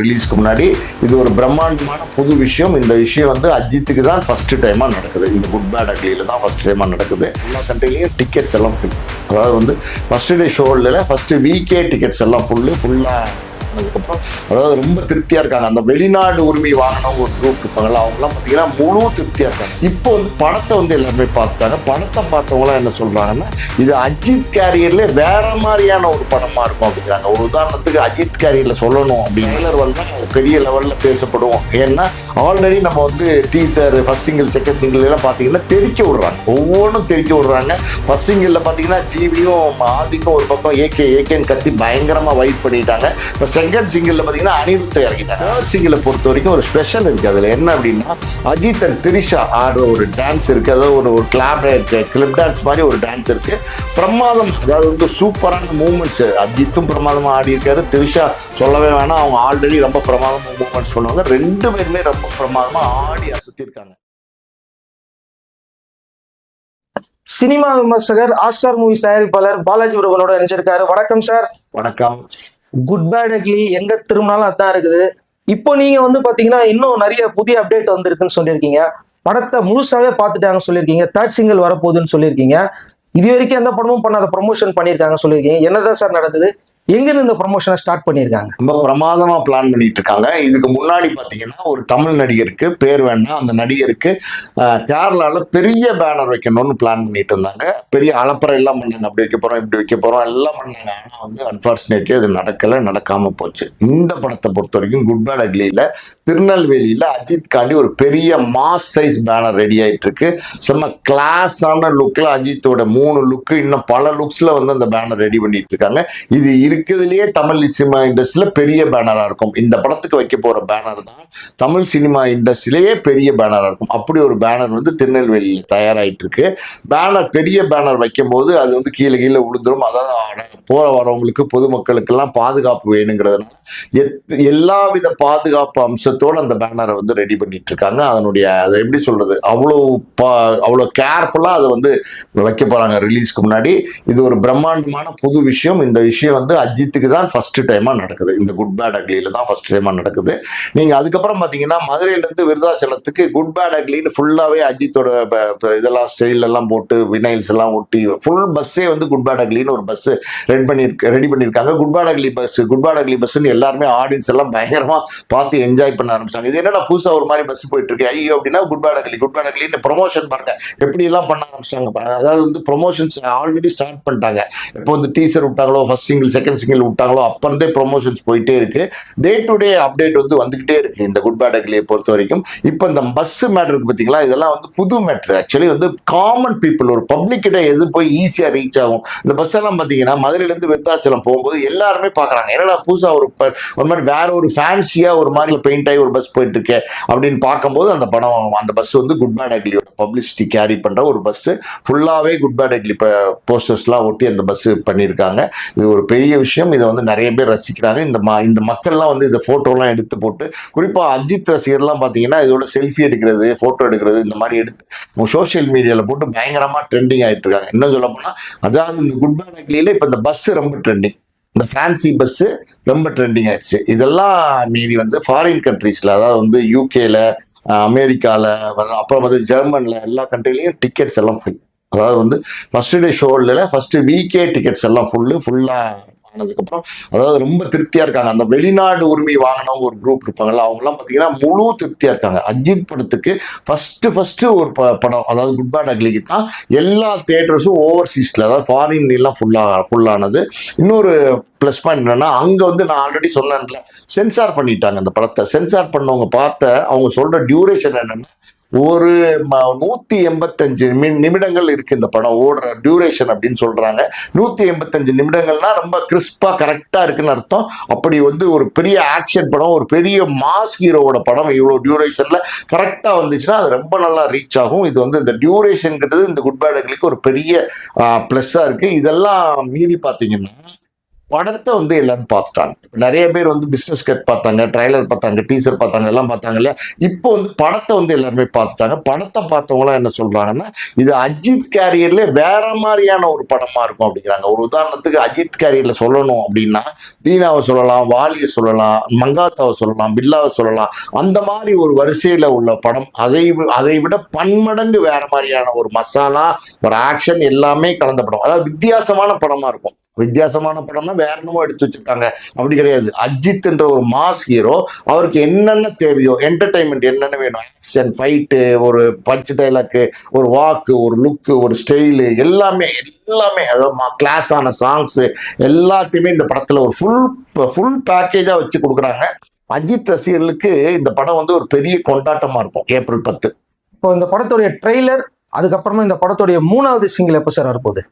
ரிலீஸ்க்கு முன்னாடி இது ஒரு பிரம்மாண்டமான புது விஷயம். இந்த விஷயம் வந்து அஜித்துக்கு தான் ஃபர்ஸ்ட் டைமாக நடக்குது. இந்த குட் பேட் அக்லியில் தான் ஃபர்ஸ்ட் டைமாக நடக்குது. எல்லா கண்ட்ரிலையும் டிக்கெட்ஸ் எல்லாம் ஃபுல் அதாவது வந்து ஃபர்ஸ்ட் டே ஷோவில் ஃபர்ஸ்ட் வீக்கே டிக்கெட்ஸ் எல்லாம் ஃபுல்லு ஃபுல்லாக அதுக்கப்புறம் அதாவது ரொம்ப திருப்தியாக இருக்காங்க. அந்த வெளிநாடு உரிமை வாங்கினவங்க ஒரு குரூப் இருப்பாங்கல்ல அவங்கலாம் பார்த்தீங்கன்னா முழு திருப்தியாக இருக்காங்க. இப்போ வந்து படத்தை வந்து எல்லாருமே பார்த்துட்டாங்க. படத்தை பார்த்தவங்களாம் என்ன சொல்கிறாங்கன்னா இது அஜித் கேரியர்ல வேற மாதிரியான ஒரு படமாக இருக்கும் அப்படிங்கிறாங்க. ஒரு உதாரணத்துக்கு அஜித் கேரியரில் சொல்லணும் அப்படின்னு வந்தால் பெரிய லெவலில் பேசப்படும். ஏன்னா ஆல்ரெடி நம்ம வந்து teaser first single second single எல்லாம் பார்த்தீங்கன்னா தெரிக்க விடுறாங்க. ஒவ்வொன்றும் தெரிக்க விடுறாங்க. ஃபர்ஸ்ட் சிங்கிளில் பார்த்தீங்கன்னா ஜீவியும் ஆதிக்கும் ஒரு பக்கம் ஏகே ஏகேன்னு கத்தி பயங்கரமாக வைப் பண்ணிட்டாங்க. இப்போ செகண்ட் சிங்கிளில் பார்த்தீங்கன்னா அனிருத்தை இறக்கிட்டாங்க. தேர்ட் சிங்கிளை பொறுத்த வரைக்கும் ஒரு ஸ்பெஷல் இருக்குது அதில் என்ன அப்படின்னா அஜித் அண்ட் திரிஷா ஆடுற ஒரு டான்ஸ் இருக்குது அதாவது ஒரு ஒரு கிளாப் கிளிப் டான்ஸ் மாதிரி ஒரு டான்ஸ் இருக்குது பிரமாதம் அதாவது வந்து சூப்பரான மூமெண்ட்ஸ் அஜித்தும் பிரமாதமாக ஆடி இருக்காரு திரிஷா சொல்லவே வேணாம். அவங்க ஆல்ரெடி ரொம்ப பிரமாதமாக மூமெண்ட்ஸ் பண்ணுவாங்க. ரெண்டு பேருமே ரொம்ப பிரமாதமாக ஆடி அசத்திருக்காங்க. சினிமா விமர்சகர் ஆஸ்டார் மூவிஸ் தயாரிப்பாளர் பாலாஜி பிரபனோட நினைச்சிருக்காரு வணக்கம் சார். வணக்கம். குட் பேட் அக்லி எங்க திரும்பினாலும் அதான் இருக்குது. இப்போ நீங்க வந்து பாத்தீங்கன்னா இன்னும் நிறைய புதிய அப்டேட் வந்திருக்குன்னு சொல்லியிருக்கீங்க. படத்தை முழுசாவே பார்த்துட்டாங்கன்னு சொல்லியிருக்கீங்க. தேர்ட் சிங்கிள் வரப்போகுதுன்னு சொல்லியிருக்கீங்க. இது வரைக்கும் எந்த படமும் பண்ணாத ப்ரொமோஷன் பண்ணியிருக்காங்க சொல்லியிருக்கீங்க. என்னதான் சார் நடந்தது? எங்கிருந்து இந்த ப்ரொமோஷனை ஸ்டார்ட் பண்ணியிருக்காங்க? ரொம்ப பிரமாதமாக பிளான் பண்ணிட்டு இருக்காங்க இதுக்கு முன்னாடி பார்த்தீங்கன்னா ஒரு தமிழ் நடிகருக்கு பேர் வேண்டாம் அந்த நடிகருக்கு கேரளாவில் கேரளால பெரிய பேனர் வைக்கணும்னு பிளான் பண்ணிட்டு இருந்தாங்க. பெரிய அலப்பறை எல்லாம் பண்ணாங்க அப்படி வைக்க போறோம் இப்படி வைக்க போறோம் எல்லாம் பண்ணாங்க ஆனா வந்து அன்பார்ச்சுனேட்லி அது நடக்கல நடக்காம போச்சு. இந்த படத்தை பொறுத்த வரைக்கும் குட் பேட் அக்லியில திருநெல்வேலியில அஜித் காண்டி ஒரு பெரிய மாஸ் சைஸ் பேனர் ரெடி ஆயிட்டு இருக்கு. செம்ம கிளாஸான லுக்ல அஜித்தோட மூணு லுக்கு இன்னும் பல லுக்ஸ்ல வந்து அந்த பேனர் ரெடி பண்ணிட்டு இருக்காங்க. இது இருக்கிறதுலயே தமிழ் சினிமா இண்டஸ்ட்ரியில பெரிய பேனரா இருக்கும். இந்த படத்துக்கு வைக்க போற பேனர் தான் தமிழ் சினிமா இண்டஸ்ட்ரியிலேயே பெரிய பேனரா இருக்கும். அப்படி ஒரு பேனர் வந்து திருநெல்வேலியில் தயாராயிட்டு இருக்கு. பேனர் பெரிய பேனர் வைக்கும்போது அது வந்து கீழே கீழே விழுந்துடும் அதாவது போற வரவங்களுக்கு பொதுமக்களுக்கெல்லாம் பாதுகாப்பு வேணுங்கிறதுனால எத்- எல்லா வித பாதுகாப்பு அம்சத்தோடு அந்த பேனரை வந்து ரெடி பண்ணிட்டு இருக்காங்க அதனுடைய அதை எப்படி சொல்றது அவ்வளோ பா அவ்வளோ கேர்ஃபுல்லாக அதை வந்து வைக்க போறாங்க ரிலீஸ்க்கு முன்னாடி. இது ஒரு பிரம்மாண்டமான புது விஷயம். இந்த விஷயம் வந்து அஜித்துக்கு தான் ஃபர்ஸ்ட் டைமாக நடக்குது. இந்த குட் பேட் அக்லியில தான் ஃபர்ஸ்ட் டைமாக நடக்குது. நீங்கள் அதுக்கப்புறம் பார்த்தீங்கன்னா மதுரையிலேருந்து விருதாச்சலத்துக்கு குட் பேட் அக்லின்னு ஃபுல்லாகவே அஜித்தோட ப- இதெல்லாம் ஸ்டைல் எல்லாம் போட்டு வினைல்ஸ் எல்லாம் ஒட்டி ஃபுல் பஸ்ஸே வந்து குட் ஒரு பஸ்ஸு ரெடி பண்ணியிருக்க ரெடி பண்ணியிருக்காங்க குட் பஸ் குட் பேட் பஸ்ன்னு எல்லாருமே ஆடியன்ஸ் எல்லாம் பயங்கரமா பார்த்து என்ஜாய் பண்ண ஆரம்பிச்சாங்க. இது என்னடா புதுசாக ஒரு மாதிரி பஸ் போயிட்டு இருக்கு ஐயோ அப்படின்னா குட் பேட் குட் ப்ரொமோஷன் பாருங்க. எப்படி எல்லாம் பண்ண ஆரம்பிச்சாங்க பாருங்க. அதாவது வந்து ப்ரொமோஷன்ஸ் ஆல்ரெடி ஸ்டார்ட் பண்ணிட்டாங்க. இப்போ வந்து டீசர் விட்டாங்களோ ஃபர்ஸ்ட் சிங்கிள் செகண்ட் சிங்கிள் விட்டாங்களோ அப்போ இருந்தே ப்ரொமோஷன்ஸ் போயிட்டே இருக்கு. டே டு டே அப்டேட் வந்து வந்துகிட்டே இருக்கு இந்த குட் பொறுத்த வரைக்கும். இப்போ இந்த பஸ் மேட்ருக்கு பார்த்தீங்களா இதெல்லாம் வந்து புது மேட்ரு ஆக்சுவலி வந்து காமன் பீப்புள் ஒரு பப்ளிக் கிட்ட எது போய் ஈஸியாக ரீச் ஆகும். இந்த பஸ் எல்லாம் பார்த்தீங்கன்னா மதுரையிலேருந்து விருத்தாச்சலம் போகும்போது எல்லாருமே பார்க்குறாங்க. என்னடா புதுசாக ஒரு ஒரு மாதிரி வேற ஒரு ஃபேன்சியாக ஒரு மாதிரி பெயிண்ட் ஆகி ஒரு பஸ் போயிட்டு இருக்கே அப்படின்னு பார்க்கும்போது அந்த படம் அந்த பஸ் வந்து குட் பேட் அக்லியோட பப்ளிசிட்டி கேரி பண்ணுற ஒரு பஸ் ஃபுல்லாகவே குட் பேட் அக்லி போஸ்டர்ஸ்லாம் ஒட்டி அந்த பஸ் பண்ணியிருக்காங்க. இது ஒரு பெரிய விஷயம். இதை வந்து நிறைய பேர் ரசிக்கிறாங்க. இந்த ம இந்த மக்கள்லாம் வந்து இந்த ஃபோட்டோலாம் எடுத்து போட்டு குறிப்பாக அஜித் ரசிகர்லாம் பார்த்தீங்கன்னா இதோட செல்ஃபி எடுக்கிறது ஃபோட்டோ எடுக்கிறது இந்த மாதிரி எடுத்து சோஷியல் மீடியாவில் போட்டு பயங்கரமாக ட்ரெண்டிங் ஆகிட்டு இருக்காங்க இன்னும் சொல்ல போனால் அதாவது இந்த குட் பேட் அக்லியில் இப்போ இந்த பஸ் ரொம்ப ட்ரெண்டிங் இந்த ஃபேன்சி பஸ்ஸு ரொம்ப ட்ரெண்டிங் ஆயிடுச்சு. இதெல்லாம் மீறி வந்து ஃபாரின் கண்ட்ரீஸில் அதாவது வந்து யூகேல அமெரிக்காவில் அப்புறம் வந்து ஜெர்மனில் எல்லா கண்ட்ரிலையும் டிக்கெட்ஸ் எல்லாம் ஃபுல் அதாவது வந்து ஃபர்ஸ்ட் டே ஷோவில் ஃபர்ஸ்ட் வீக்கே டிக்கெட்ஸ் எல்லாம் ஃபுல்லு ஃபுல்லாக ஆனதுக்கப்புறம் அதாவது ரொம்ப திருப்தியாக இருக்காங்க. அந்த வெளிநாடு உரிமை வாங்கினவங்க ஒரு குரூப் இருப்பாங்கல்ல அவங்கலாம் பார்த்தீங்கன்னா முழு திருப்தியாக இருக்காங்க. அஜித் படத்துக்கு ஃபஸ்ட்டு ஃபஸ்ட்டு ஒரு ப- படம் அதாவது குட் பேட் அக்லிக்கு தான் எல்லா தேட்டர்ஸும் ஓவர்சீஸில் அதாவது ஃபாரின்லாம் ஃபுல்லாக ஃபுல்லானது இன்னொரு ப்ளஸ் பாயிண்ட் என்னென்னா அங்கே வந்து நான் ஆல்ரெடி சொன்னேன்ல சென்சார் பண்ணிட்டாங்க அந்த படத்தை. சென்சார் பண்ணவங்க பார்த்த அவங்க சொல்கிற டியூரேஷன் என்னென்னா ஒரு ம- நூத்தி எண்பத்தஞ்சு நிமிடங்கள் இருக்கு இந்த படம். ஓடுற டியூரேஷன் அப்படின்னு சொல்றாங்க. நூத்தி எண்பத்தஞ்சு நிமிடங்கள்னா ரொம்ப கிறிஸ்பா கரெக்டா இருக்குன்னு அர்த்தம். அப்படி வந்து ஒரு பெரிய ஆக்ஷன் படம் ஒரு பெரிய மாஸ் ஹீரோவோட படம் இவ்வளோ டியூரேஷன்ல கரெக்டா வந்துச்சுன்னா அது ரொம்ப நல்லா ரீச் ஆகும். இது வந்து இந்த டியூரேஷன்ங்கிறது இந்த குட் பேடுகளுக்கு ஒரு பெரிய ப்ளஸ்ஸா இருக்கு. இதெல்லாம் மீறி பார்த்தீங்கன்னா படத்தை வந்து எல்லாரும் பார்த்துட்டாங்க. நிறைய பேர் வந்து பிஸ்னஸ் கட் பார்த்தாங்க ட்ரைலர் பார்த்தாங்க டீசர் பார்த்தாங்க எல்லாம் பார்த்தாங்க இல்லையா? இப்போ வந்து படத்தை வந்து எல்லாருமே பார்த்துட்டாங்க. படத்தை பார்த்தவங்களாம் என்ன சொல்கிறாங்கன்னா இது அஜித் கேரியர்ல வேற மாதிரியான ஒரு படமாக இருக்கும் அப்படிங்கிறாங்க. ஒரு உதாரணத்துக்கு அஜித் கேரியரில் சொல்லணும் அப்படின்னா தீனாவை சொல்லலாம் வாலியை சொல்லலாம் மங்காத்தாவை சொல்லலாம் பில்லாவை சொல்லலாம். அந்த மாதிரி ஒரு வரிசையில் உள்ள படம் அதை வி- அதை விட பன்மடங்கு வேற மாதிரியான ஒரு மசாலா ஒரு ஆக்ஷன் எல்லாமே கலந்த படம். அதாவது வித்தியாசமான படமாக இருக்கும். வித்தியாசமான படம்னா வேற என்னமோ எடுத்து வச்சிருக்காங்க. அப்படி கிடையாது. அஜித் என்ற ஒரு மாஸ் ஹீரோ அவருக்கு என்னென்ன தேவையோ என்டர்டைன்மெண்ட் என்னென்ன வேணும்? ஆக்ஷன் ஃபைட்டு ஒரு பஞ்ச் டைலாக்கு ஒரு வாக்கு ஒரு லுக்கு ஒரு ஸ்டைலு எல்லாமே எல்லாமே அதாவது கிளாஸ் ஆன சாங்ஸு எல்லாத்தையுமே இந்த படத்துல ஒரு ஃபுல் ஃபுல் பேக்கேஜா வச்சு கொடுக்குறாங்க. அஜித் ரசிகர்களுக்கு இந்த படம் வந்து ஒரு பெரிய கொண்டாட்டமா இருக்கும் ஏப்ரல் பத்து. இப்போ இந்த படத்துடைய ட்ரெய்லர் அதுக்கப்புறமா இந்த படத்துடைய மூணாவது சிங்கிள் எப்போ சார் வரப்போகுது?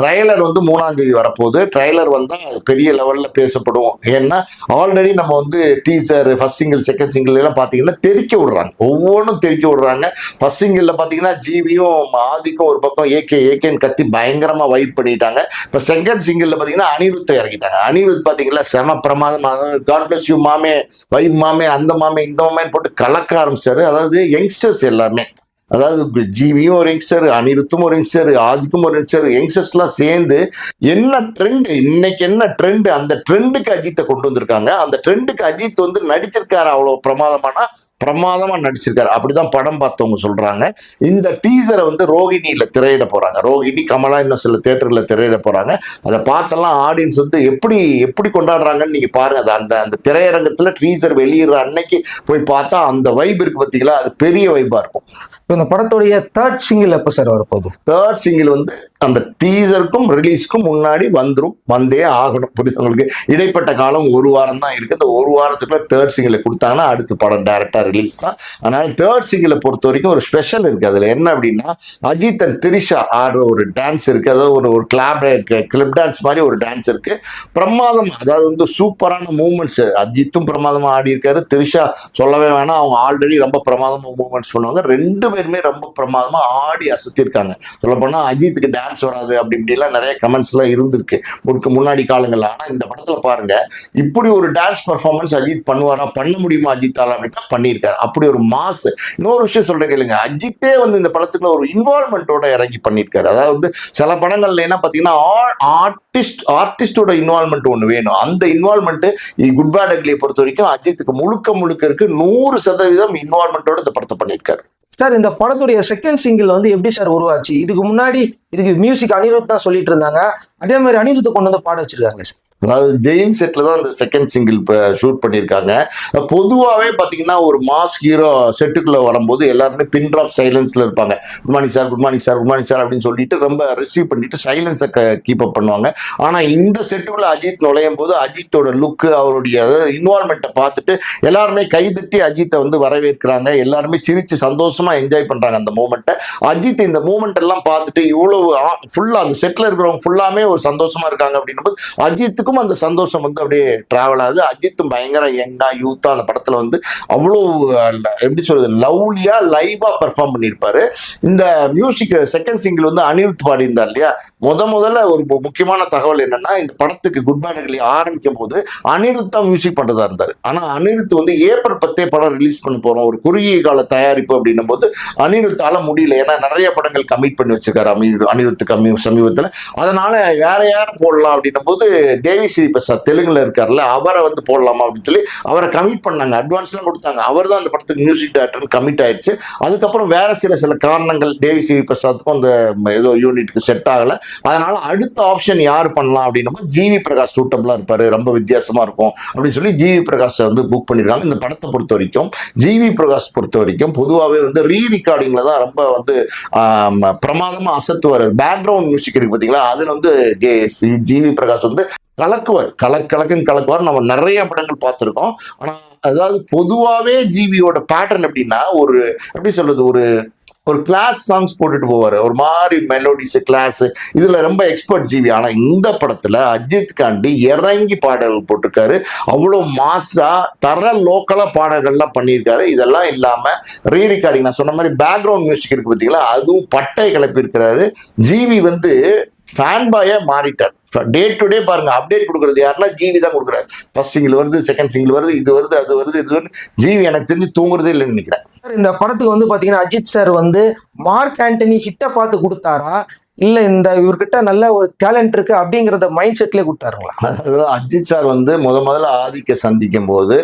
ட்ரைலர் வந்து மூணாம் தேதி வரப்போகுது. ட்ரைலர் வந்தால் பெரிய லெவலில் பேசப்படும். ஏன்னா ஆல்ரெடி நம்ம வந்து teaser first single second single எல்லாம் பார்த்தீங்கன்னா தெரிக்க விடுறாங்க. ஒவ்வொன்றும் தெரிக்க விடுறாங்க. ஃபர்ஸ்ட் சிங்கிளில் பார்த்தீங்கன்னா ஜிவியும் ஆதிக்கும் ஒரு பக்கம் ஏகே ஏகேன்னு கத்தி பயங்கரமாக வைப் பண்ணிட்டாங்க. இப்போ செகண்ட் சிங்கிளில் பார்த்தீங்கன்னா அனிருத்தை இறக்கிட்டாங்க. அனிருத் பார்த்தீங்களா செம பிரமாதமாக காட் பிளஸ் யூ மாமே வைப் மாமே அந்த மாமே இந்த மாமேன்னு போட்டு கலக்க ஆரம்பிச்சிட்டாரு அதாவது யங்ஸ்டர்ஸ் எல்லாருமே அதாவது ஜிவியும் ஒரு யங்ஸ்டர் அனிருத்தும் ஒரு யங்ஸ்டர் ஆதிக்கும் ஒரு யங்ஸ்டர் யங்ஸ்டர்ஸ்லாம் சேர்ந்து என்ன ட்ரெண்ட் இன்னைக்கு என்ன ட்ரெண்ட் அந்த ட்ரெண்டுக்கு அஜித்தை கொண்டு வந்திருக்காங்க. அந்த ட்ரெண்டுக்கு அஜித் வந்து நடிச்சிருக்காரு அவ்வளோ பிரமாதமானா? பிரமாதமாக நடிச்சிருக்காரு. அப்படிதான் படம் பார்த்தவங்க சொல்றாங்க. இந்த டீசரை வந்து ரோகிணியில் திரையிட போறாங்க. ரோகிணி கமலா இன்னும் சில தேட்டர்ல திரையிட போறாங்க. அதை பார்த்தெல்லாம் ஆடியன்ஸ் வந்து எப்படி எப்படி கொண்டாடுறாங்கன்னு நீங்க பாருங்க. அது அந்த அந்த திரையரங்கத்தில் டீசர் வெளியிடுற அன்னைக்கு போய் பார்த்தா அந்த வைப் இருக்கு பார்த்தீங்களா அது பெரிய வைப்பாக இருக்கும். இப்போ இந்த படத்துடைய தேர்ட் சிங்கிள் எப்போ சார் வரப்போகுது? தேர்ட் சிங்கிள் வந்து அந்த டீசருக்கும் ரிலீஸ்க்கும் முன்னாடி வந்துடும் வந்தே ஆகணும். புரியுது உங்களுக்கு? இடைப்பட்ட காலம் ஒரு வாரம் தான் இருக்குது இந்த ஒரு வாரத்துக்குள்ள தேர்ட் சிங்கிளை கொடுத்தாங்கன்னா அடுத்த படம் டேரெக்டாக ரிலீஸ் தான். அதனால் தேர்ட் சிங்கிளை பொறுத்த வரைக்கும் ஒரு ஸ்பெஷல் இருக்குது அதில் என்ன அப்படின்னா அஜித் அண்ட் திரிஷா ஆடுற ஒரு டான்ஸ் இருக்குது அதாவது ஒரு ஒரு கிளாப் கிளிப் டான்ஸ் மாதிரி ஒரு டான்ஸ் இருக்குது பிரமாதம் அதாவது வந்து சூப்பரான மூமெண்ட்ஸ் அஜித்தும் பிரமாதமாக ஆடி இருக்காரு. திரிஷா சொல்லவே வேணாம். அவங்க ஆல்ரெடி ரொம்ப பிரமாதமாக மூமெண்ட்ஸ் பண்ணுவாங்க. ரெண்டு பேருமே ரொம்ப பிரமாதமாக ஆடி அசத்திருக்காங்க. சொல்லப்போனால் அஜித்துக்கு டான்ஸ் வராது அப்படி இப்படிலாம் நிறைய கமெண்ட்ஸ் எல்லாம் இருந்திருக்கு. முழுக்க முன்னாடி காலங்களில். ஆனால் இந்த படத்தில் பாருங்க இப்படி ஒரு டான்ஸ் பர்ஃபார்மன்ஸ் அஜித் பண்ணுவாரா? பண்ண முடியுமா அஜித்தால் அப்படின்னா பண்ணியிருக்காரு. அப்படி ஒரு மாஸ் இன்னொரு விஷயம் சொல்கிறேன் கேளுங்க. அஜித்தே வந்து இந்த படத்துக்குள்ள ஒரு இன்வால்மெண்ட்டோட இறங்கி பண்ணியிருக்காரு. அதாவது வந்து சில படங்கள்ல என்ன பாத்தீங்கன்னா ஆர்டிஸ்ட் ஆர்டிஸ்டோட இன்வால்மெண்ட் ஒன்று வேணும். அந்த இன்வால்மெண்ட்டு குட் பேட் அக்லியை பொறுத்த வரைக்கும் அஜித்துக்கு முழுக்க முழுக்க இருக்கு. நூறு சதவீதம் இன்வால்மெண்ட்டோட இந்த படத்தை பண்ணியிருக்காரு. சார் இந்த படத்துடைய செகண்ட் சிங்கிள் வந்து எப்படி சார் உருவாச்சு? இதுக்கு முன்னாடி இதுக்கு மியூசிக் அனிருத் தான் சொல்லிட்டு இருந்தாங்க. அதே மாதிரி அனிருத்தை கொண்டு வந்து பாட வச்சிருக்காங்களே சார். அதாவது ஜெயின் செட்ல தான் இந்த செகண்ட் சிங்கிள் ஷூட் பண்ணியிருக்காங்க. பொதுவாகவே பார்த்தீங்கன்னா ஒரு மாஸ் ஹீரோ செட்டுக்குள்ள வரும்போது எல்லாருமே பின் ட்ராப் சைலன்ஸில் இருப்பாங்க. Good morning sir good morning sir good morning sir அப்படின்னு சொல்லிட்டு ரொம்ப ரிசீவ் பண்ணிட்டு சைலன்ஸை கீப் அப் பண்ணுவாங்க. ஆனால் இந்த செட்டுக்குள்ள அஜித் நுழையும் போது அஜித்தோட லுக்கு அவருடைய இன்வால்மெண்ட்டை பார்த்துட்டு எல்லாருமே கைதட்டி அஜித்தை வந்து வரவேற்கிறாங்க. எல்லாருமே சிரித்து சந்தோஷமாக என்ஜாய் பண்ணுறாங்க அந்த மூமெண்ட்டை அஜித் இந்த மூமெண்ட் எல்லாம் பார்த்துட்டு இவ்வளோ ஃபுல்லாக அந்த செட்டில் இருக்கிறவங்க ஃபுல்லாமே ஒரு சந்தோஷமா இருக்காங்க அப்படின்னும் போது அஜித்துக்கும் அந்த சந்தோஷம் வந்து அப்படியே டிராவல் ஆகுது. அஜித்தும் பயங்கர யங்கா யூத்தா அந்த படத்துல வந்து அவ்வளோ எப்படி சொல்றது லவ்லியா லைவா பெர்ஃபார்ம் பண்ணியிருப்பாரு. இந்த மியூசிக் செகண்ட் சிங்கிள் வந்து அனிருத் பாடியிருந்தார் இல்லையா? முத முதல்ல ஒரு முக்கியமான தகவல் என்னன்னா இந்த படத்துக்கு குட் பேடர்களை ஆரம்பிக்கும் போது அனிருத் தான் மியூசிக் பண்றதா இருந்தார். ஆனா அனிருத் வந்து ஏப்ரல் பத்தே படம் ரிலீஸ் பண்ண போறோம். ஒரு குறுகிய கால தயாரிப்பு அப்படின்னும் போது அனிருத்தால முடியல. ஏன்னா நிறைய படங்கள் கமிட் பண்ணி வச்சிருக்காரு அமீர் அனிருத் கம்மி சமீபத்தில். அதனால வேற யாரும் போடலாம் அப்படின்னும் போது தேவி ஸ்ரீ பிரசாத் தெலுங்குல இருக்கார்ல அவரை வந்து போடலாமா அப்படின்னு சொல்லி அவரை கமிட் பண்ணாங்க. அட்வான்ஸ்லாம் கொடுத்தாங்க. அவர் தான் அந்த படத்துக்கு மியூசிக் டைரக்டர் கமிட் ஆயிடுச்சு அதுக்கப்புறம் வேற சில சில காரணங்கள் தேவி ஸ்ரீ பிரசாத்துக்கும் அந்த ஏதோ யூனிட்க்கு செட் ஆகல. அதனால அடுத்த ஆப்ஷன் யார் பண்ணலாம் அப்படின்னும் ஜிவி பிரகாஷ் சூட்டபிளா இருப்பாரு. ரொம்ப வித்தியாசமா இருக்கும் அப்படின்னு சொல்லி ஜிவி பிரகாஷை வந்து புக் பண்ணிருக்காங்க. இந்த படத்தை பொறுத்த வரைக்கும் ஜிவி பிரகாஷ் பொறுத்த வரைக்கும் பொதுவாகவே வந்து ரீ ரெக்கார்டிங்ல தான் ரொம்ப வந்து ம பிரமாதமாக அசத்து அசத்துவார். பேக்ரவுண்ட் மியூசிக் இருக்கு பாத்தீங்களா? அதுல வந்து ஜே- ஜிவி பிரகாஷ் வந்து கலக்குவார். கலக் கலக்குன்னு கலக்குவார். நம்ம நிறைய படங்கள் பார்த்துருக்கோம். ஆனால் அதாவது பொதுவாகவே ஜிவியோட பேட்டர்ன் எப்படின்னா ஒரு எப்படி சொல்றது ஒரு ஒரு கிளாஸ் சாங்ஸ் போட்டுட்டு போவார். ஒரு மாதிரி மெலோடிஸ் கிளாஸ் இதில் ரொம்ப எக்ஸ்பர்ட் ஜிவி. ஆனால் இந்த படத்தில் அஜித் காண்டி இறங்கி பாடல்கள் போட்டிருக்காரு. அவ்வளோ மாசா தர லோக்கலாக பாடல்கள்லாம் பண்ணியிருக்காரு. இதெல்லாம் இல்லாமல் ரீ ரெக்கார்டிங் நான் சொன்ன மாதிரி பேக்ரவுண்ட் மியூசிக் இருக்கு பார்த்தீங்களா அதுவும் பட்டை கிளப்பியிருக்கிறாரு. ஜிவி வந்து ஃபேன் பாயா மாறிட்டார். டே டு டே பாருங்க அப்டேட் கொடுக்குறது யாருன்னா ஜிவி தான் கொடுக்குறாரு. ஃபர்ஸ்ட் சிங்கிள் வருது செகண்ட் சிங்கிள் வருது இது வருது அது வருது இது வருது. ஜிவி எனக்கு தெரிஞ்சு தூங்குறதே இல்லைன்னு நினைக்கிறேன். சார் இந்த படத்துக்கு வந்து பாத்தீங்கன்னா அஜித் சார் வந்து மார்க் ஆண்டனி ஹிட்டை பார்த்து கொடுத்தாரா? இல்ல இந்த இவர்கிட்ட நல்ல ஒரு டேலண்ட் இருக்கு அப்படிங்கறத மைண்ட் செட்லயே கொடுத்தாருங்களா? அதாவது அஜித் சார் வந்து முத முதல்ல ஆதிக்க சந்திக்கும் போது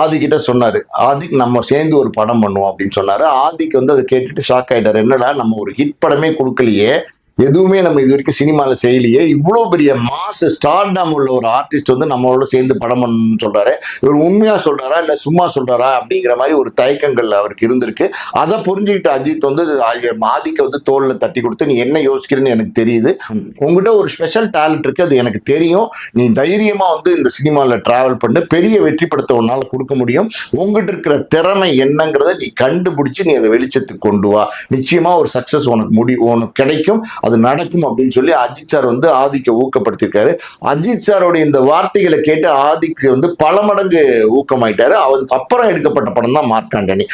ஆதிக்கிட்ட சொன்னாரு ஆதிக் நம்ம சேர்ந்து ஒரு படம் பண்ணுவோம் அப்படின்னு சொன்னாரு. ஆதிக் வந்து அதை கேட்டுட்டு ஷாக் ஆயிட்டாரு. என்னடா நம்ம ஒரு ஹிட் படமே கொடுக்கலையே. எதுவுமே நம்ம இது வரைக்கும் சினிமாவில் செய்யலையே. இவ்வளோ பெரிய மாசு ஸ்டார்டம் உள்ள ஒரு ஆர்டிஸ்ட் வந்து நம்மளோட சேர்ந்து படம் பண்ணணும்னு சொல்கிறாரு இவர் உண்மையாக சொல்றாரா? இல்லை சும்மா சொல்கிறாரா அப்படிங்கிற மாதிரி ஒரு தயக்கங்கள் அவருக்கு இருந்திருக்கு. அதை புரிஞ்சுக்கிட்ட அஜித் வந்து ஆ- ஆதிக்க வந்து தோலில் தட்டி கொடுத்து நீ என்ன யோசிக்கிறேன்னு எனக்கு தெரியுது. உங்ககிட்ட ஒரு ஸ்பெஷல் டேலண்ட் இருக்கு. அது எனக்கு தெரியும். நீ தைரியமாக வந்து இந்த சினிமாவில் ட்ராவல் பண்ணு. பெரிய வெற்றி படத்தை உன்னால் கொடுக்க முடியும். உங்ககிட்ட இருக்கிற திறமை என்னங்கிறத நீ கண்டுபிடிச்சி நீ அதை வெளிச்சத்துக்கு கொண்டு வா. நிச்சயமாக ஒரு சக்ஸஸ் உனக்கு முடி உனக்கு கிடைக்கும். அது நடக்கும் அப்படின்னு சொல்லி அஜித் சார் வந்து ஆதிக்க ஊக்கப்படுத்தியிருக்காரு. அஜித் சாரோடைய இந்த வார்த்தைகளை கேட்டு ஆதிக்கு வந்து பல மடங்கு ஊக்கமாயிட்டாரு. அதுக்கு அப்புறம் எடுக்கப்பட்ட படம் தான் மார்க் ஆண்டனி.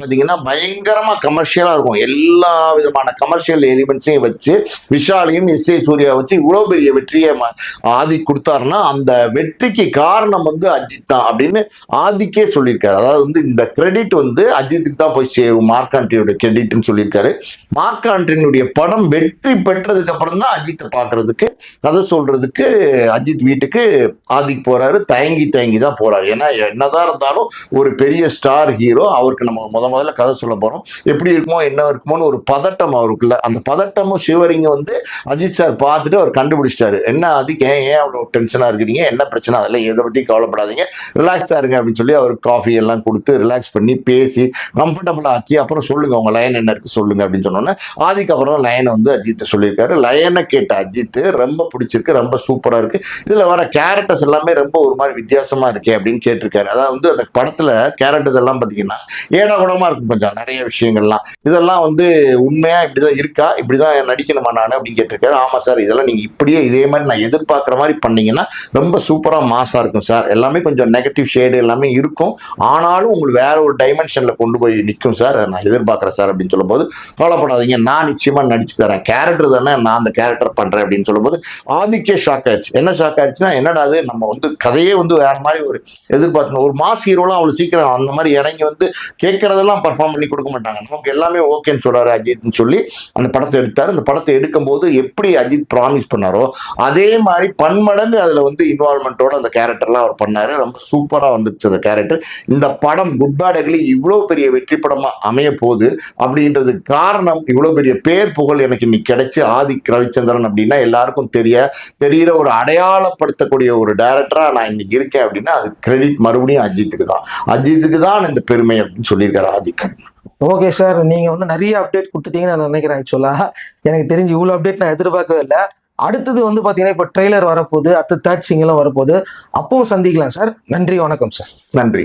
பார்த்தீங்கன்னா பயங்கரமாக கமர்ஷியலாக இருக்கும். எல்லா விதமான கமர்ஷியல் எலிமெண்ட்ஸையும் வச்சு விஷாலையும் இசை சூர்யா வச்சு இவ்வளோ பெரிய வெற்றியை ஆதி ஆதிக் கொடுத்தாருன்னா அந்த வெற்றிக்கு காரணம் வந்து அஜித் தான் அப்படின்னு ஆதிக்கே சொல்லியிருக்காரு. அதாவது வந்து இந்த கிரெடிட் வந்து அஜித்துக்கு தான் போய் சேரும். மார்க்காண்டனியோட கிரெடிட்னு சொல்லியிருக்காரு. மார்க்காண்டனியுடைய படம் வெற்றி பெற்றதுக்கு அப்புறம் தான் அஜித்தை பார்க்கறதுக்கு கதை சொல்றதுக்கு அஜித் வீட்டுக்கு ஆதிக்கு போறாரு தயங்கி தயங்கி தான் போறாரு. ஏன்னா என்னதான் இருந்தாலும் ஒரு பெரிய ஸ்டார் ஹீரோ அவருக்கு நம்ம முத முதல்ல கதை சொல்ல போறோம். எப்படி இருக்குமோ என்ன இருக்குமோன்னு ஒரு பதட்டம் அவருக்குள்ள. அந்த பதட்டமும் சிவரிங்க வந்து அஜித் சார் பார்த்துட்டு அவர் கண்டுபிடிச்சிட்டாரு. என்ன அதுக்கு ஏன் ஏன் அவ்வளோ டென்ஷனாக இருக்கிறீங்க? என்ன பிரச்சனை? அதெல்லாம் எதை பற்றி கவலைப்படாதீங்க. ரிலாக்ஸாக இருங்க அப்படின்னு சொல்லி அவர் காஃபி எல்லாம் கொடுத்து ரிலாக்ஸ் பண்ணி பேசி கம்ஃபர்டபுளாக ஆக்கி அப்புறம் சொல்லுங்க உங்கள் லைன் என்ன இருக்குது சொல்லுங்க அப்படின்னு சொன்னோன்னே ஆதிக்கு அப்புறம் லைனை வந்து அஜித் சொல்லியிருக்காரு. லயனை கேட்ட அஜித் ரொம்ப பிடிச்சிருக்கு ரொம்ப சூப்பராக இருக்கு. இதில் வர கேரக்டர்ஸ் எல்லாமே ரொம்ப ஒரு மாதிரி வித்தியாசமாக இருக்கே அப்படின்னு கேட்டிருக்காரு. அதாவது வந்து அந்த படத்தில் கேரக்டர்ஸ் எல்லாம் பார்த்தீங்கன்னா ஏடாகுடமாக இருக்கும் கொஞ்சம் நிறைய விஷயங்கள்லாம். இதெல்லாம் வந்து உண்மையாக இப்படி தான் இருக்கா? இப்படி தான் நடிக்கணுமா நான்? அப்படின்னு கேட்டிருக்காரு. ஆமாம் சார் இதெல்லாம் நீங்கள் இப்படியே இதே மாதிரி நான் எதிர்பார்க்குற மாதிரி பண்ணீங்கன்னா ரொம்ப சூப்பராக மாசாக இருக்கும் சார். எல்லாமே கொஞ்சம் நெகட்டிவ் ஷேடு எல்லாமே இருக்கும். ஆனாலும் உங்களுக்கு வேற ஒரு டைமென்ஷனில் கொண்டு போய் நிற்கும் சார். நான் எதிர்பார்க்குறேன் சார் அப்படின்னு சொல்லும்போது கவலைப்படாதீங்க. நான் நிச்சயமாக நடிச்சு தரேன். கேரக்டர் தானே நான் அந்த கேரக்டர் பண்றேன் அப்படின்னு சொல்லும்போது ஆதிக்கே ஷாக் ஆயிடுச்சு என்ன ஷாக் ஆயிடுச்சுன்னா என்னடா அது நம்ம வந்து கதையே வந்து வேற மாதிரி ஒரு எதிர்பார்க்கணும். ஒரு மாஸ் ஹீரோலாம் அவ்வளோ சீக்கிரம் அந்த மாதிரி இறங்கி வந்து கேட்கறதெல்லாம் பர்ஃபார்ம் பண்ணி கொடுக்க மாட்டாங்க. நமக்கு எல்லாமே ஓகேன்னு சொல்றாரு அஜித்னு சொல்லி அந்த படத்தை எடுத்தார். அந்த படத்தை எடுக்கும்போது எப்படி அஜித் ப்ராமிஸ் பண்ணாரோ அதே மாதிரி பன்மடங்கு அதில் வந்து இன்வால்மெண்ட்டோட அந்த கேரக்டர்லாம் அவர் பண்ணாரு. ரொம்ப சூப்பராக வந்துச்சு அந்த கேரக்டர் இந்த படம் குட் பேட் அக்லி இவ்வளோ பெரிய வெற்றி படமாக அமைய போகுது அப்படின்றதுக்கு காரணம் இவ்வளோ பெரிய பேர் புகழ் எனக்கு இன்னைக்கு கிடைச்சு ஆதிக் ரவிச்சந்திரன் அப்படின்னா எல்லாருக்கும் தெரிய தெரிகிற ஒரு அடையாளப்படுத்தக்கூடிய ஒரு டைரக்டரா நான் இன்னைக்கு இருக்கேன் அப்படின்னா அது கிரெடிட் மறுபடியும் அஜித்துக்கு தான். அஜித்துக்கு தான் இந்த பெருமை அப்படின்னு சொல்லியிருக்காரு ஆதிக்கன். ஓகே சார் நீங்க வந்து நிறைய அப்டேட் கொடுத்துட்டீங்கன்னு நான் நினைக்கிறேன் ஆக்சுவலா எனக்கு தெரிஞ்சு இவ்வளவு அப்டேட் நான் எதிர்பார்க்கவே இல்லை. அடுத்தது வந்து பாத்தீங்கன்னா இப்போ ட்ரெய்லர் வரப்போகுது. அடுத்து தேர்ட் சிங்கெல்லாம் வரப்போகுது. அப்பவும் சந்திக்கலாம் சார் நன்றி வணக்கம் சார் நன்றி.